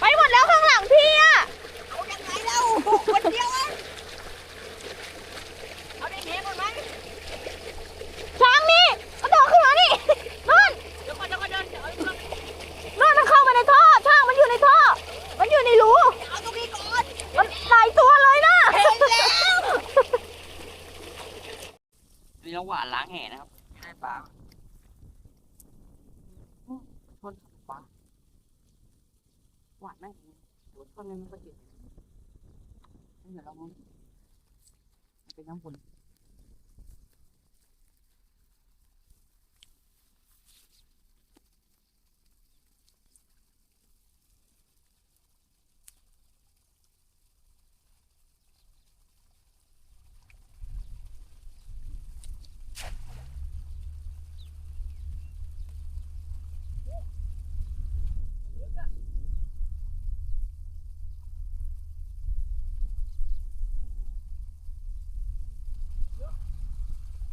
ไปหมดแล้วข้างหลังพี่อะเอายังไงเล่าคนเดียวเองเอาได้เห็นหมดไหมช้างนี่กระโดดขึ้นมานี่นู่นเดี๋ยวก่อนเดี๋ยวก่อนเดี๋ยวเดี๋ยวเอานู่นมันเข้ามาในท่อช้างมันอยู่ในท่อ มันอยู่ในรูเอาตรงนี้ก่อนมันหลายตัวเลยนะ เห็นแล้วนี่เราหวานล้างแห่นะครับได้ปลาทนปลาหวานนั่ง ต้นนึงมันก็ติดเดี๋ยวเรามันเป็นน้ำบุญ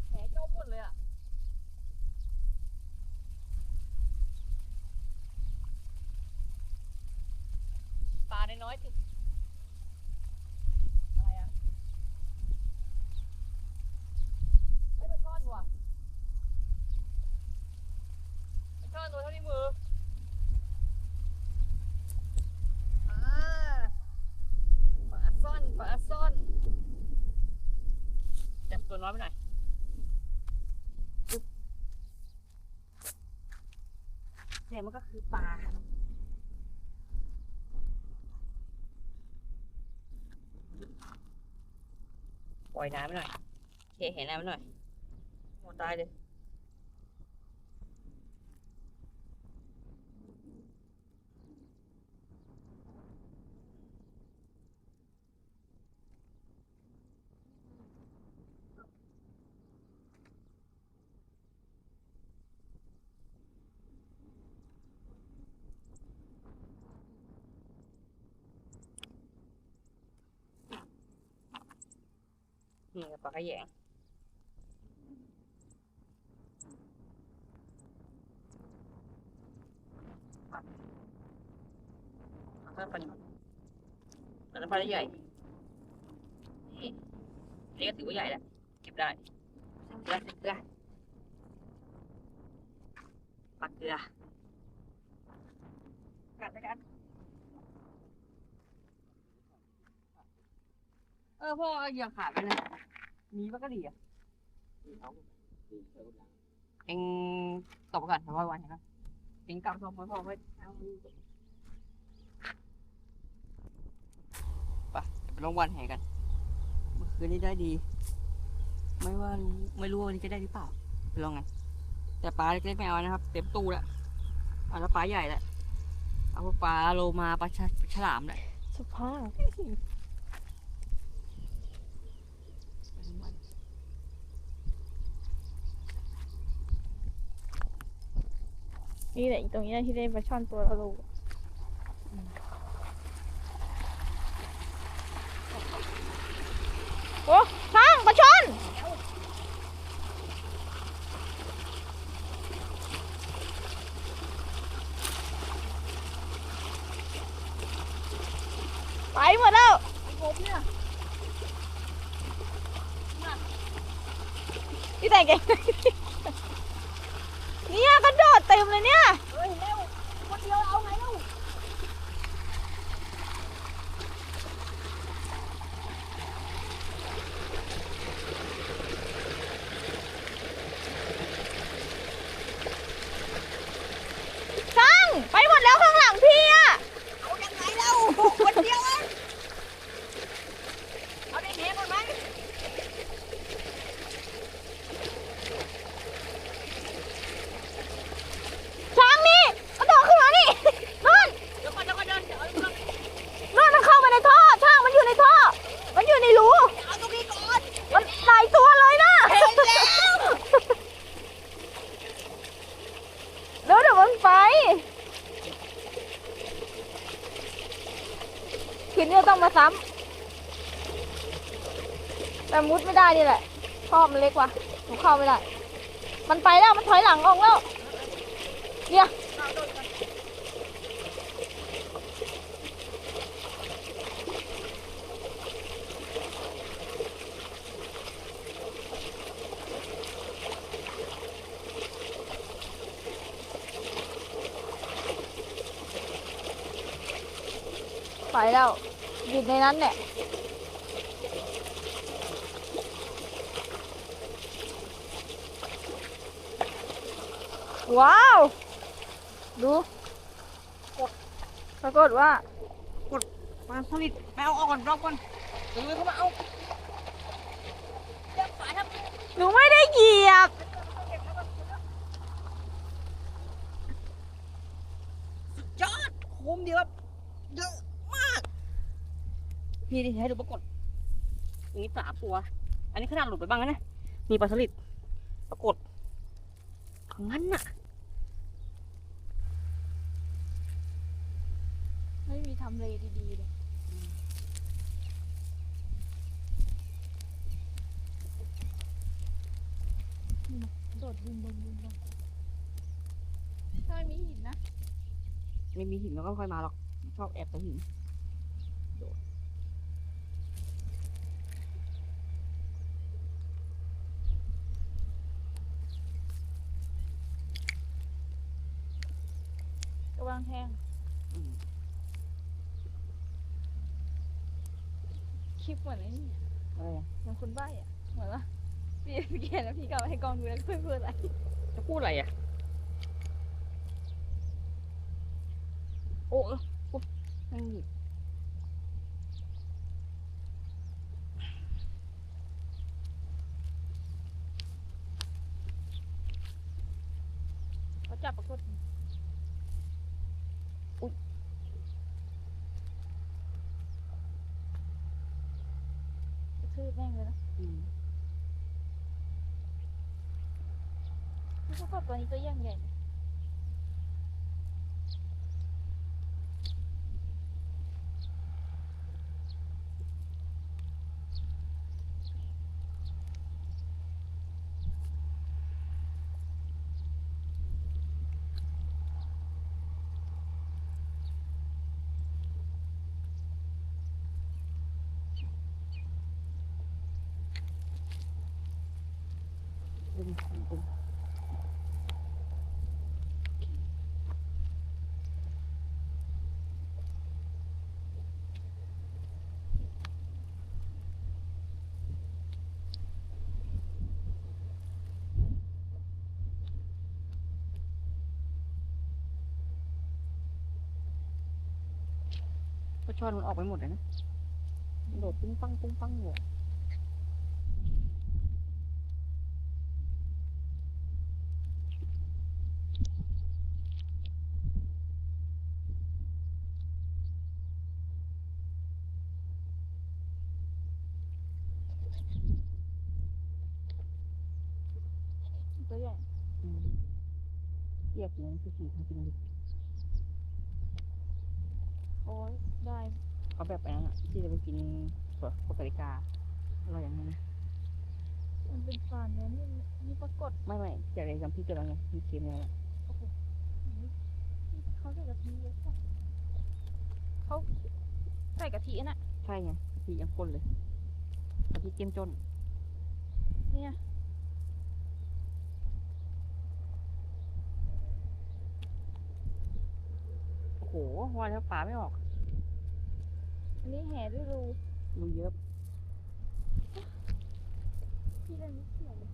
แหจมหมดเลยอะปลาได้น้ อยติดอะไรอะไม่ไปช่อนว่ะไปช่อนตัวเท่านี้มืออ่าปลาซ่อนปลาซ่อนจับตัวน้อยไปหน่อยเนี่ยมันก็คือปลา ล่อยน้ำไปหน่อยเคเห็นน้ำไปหน่อยโอ้ตายเลย นี่ปลากระแยงถ้าปลาอันนั้นปลาใหญ่นี่นี่ก็ถือว่าใหญ่แล้วเก็บได้เกลือเกลือปลาเกลือกัดไปกัน เออพ่อเอาเหยื่อขาดไปนะมีปลากระดีอะเอ็งตบไปก่อนเดี๋ยวพ่อวันเห็นไหมเอ็งกลับลงมาพ่อไว้เอามือไปไปลงวันแห่กันเมื่อคืนนี้ได้ดี ไม่ว่าไม่รู้ว่าวันนี้จะได้หรือเปล่าไปลองกันแต่ปลาเล็กๆไม่เอานะครับ เต็มตู้แล้วเอาแล้วปลาใหญ่แล้วเอาปลาโลมาปลาฉลามแหละสภาพ นี่แหละอีตรงนี้ที่ได้ปลาช่อนตัวละโลโอ้ช้างปลาช่อนไปหมดแล้วผมเนี่ยพี่แต่งเก่งเนี่ยกระโดด เต็มเลยเนี่ย เฮ้ยเร็วคนเดียวเอาไงเล่า ช่าง ไปหมดแล้วข้างหลังพี่อะ เอายังไงเล่าคนเดียวเองเอาได้เห็นหมดไหม ช้างนี่กระโดดขึ้นมานี่ นู่น เดี๋ยวก่อนเดี๋ยวก่อนเดี๋ยวเดี๋ยวเอา นู่นมันเข้ามาในท่อช่างมันอยู่ในท่อ มันอยู่ในรู เอาตรงนี้ก่อน มันหลายตัวเลยนะ เห็นแล้ว เดี๋ยวเดี๋ยวมันไป คืนนี้ต้องมาซ้ำแต่มุดไม่ได้นี่แหละท่อมันเล็กว่ะหนูเข้าไม่ได้ มันไปแล้วมันถอยหลังออกแล้วเนี่ย ไปแล้วอยู่ในนั้นเนี่ยว้าว ดูปรากฏว่าปลาสลิดแมวออกก่อนรอบก่อนเออเข้ามาเอาเดี๋ยวปลาทำหนูไม่ได้เหยียบ ยอดโคมเดียวแบบเยอะมาก พี่ดิให้ดูปรากฏอันนี้สามตัว อันนี้ขนาดหลุดไปบ้างแล้วนะ มีปลาสลิดปรากฏทั้งนั้นน่ะ ไม่มีทำเลดีๆเลยนี่นะโดดบุมบุมบุมบุมถ้าไม่มีหินนะ ไม่มีหินแล้วก็ไม่ค่อยมาหรอก ชอบแอบไปหินกำ ลังแทงอืมคลิปเหมือนไอ้นี่อะไรอะเหมือนคนใบ้อะเหมือนว่าพี่พี่เขียนแล้วพี่กลับมาให้กองดูแล้วเพื่อนพูดอะไรจะพูดอะไรอะ โอ้เออพูดนั่งหยิบ เขาจับปรากฏกระทืบ แม่งเลยนะอืมปรากฏตัวนี้ตัวย่างใหญ่ดึง ดึงก็ช่อนมันออกไปหมดเลยนะมันโดดปุ้งปังปุ้งปังอยู่อะ ตัวใหญ่ อืม เรียกอย่างนี้คือสี่ทำจริงดิโอ้ยได้เอาแบบอันนั้นอะที่จะไปกินสวนโคสตาริกาอร่อยอย่างนั้นนะมันเป็นฟานเนี่ยนี่นี่ปรากฏไม่ไม่จะอะไรจำพี่เจอแล้วไงมีเค็มแล้วอะเขาใส่กะทิเยอะจังเขาใส่กะทิน่ะใช่ไงพี่ยังข้นเลยกะทิเจ้มจนเนี่ย โอ้โห ว่าแล้วปลาไม่ออก อันนี้แห่ด้วยรูรูเยอะพี่เล่นไม่เกี่ยวเลย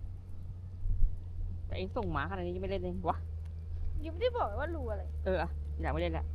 แต่เองส่งหมาขนาดนี้ยังไม่เล่นเลยวะยังไม่ได้บอกเลยว่ารูอะไร เอออะอยากไม่เล่นละ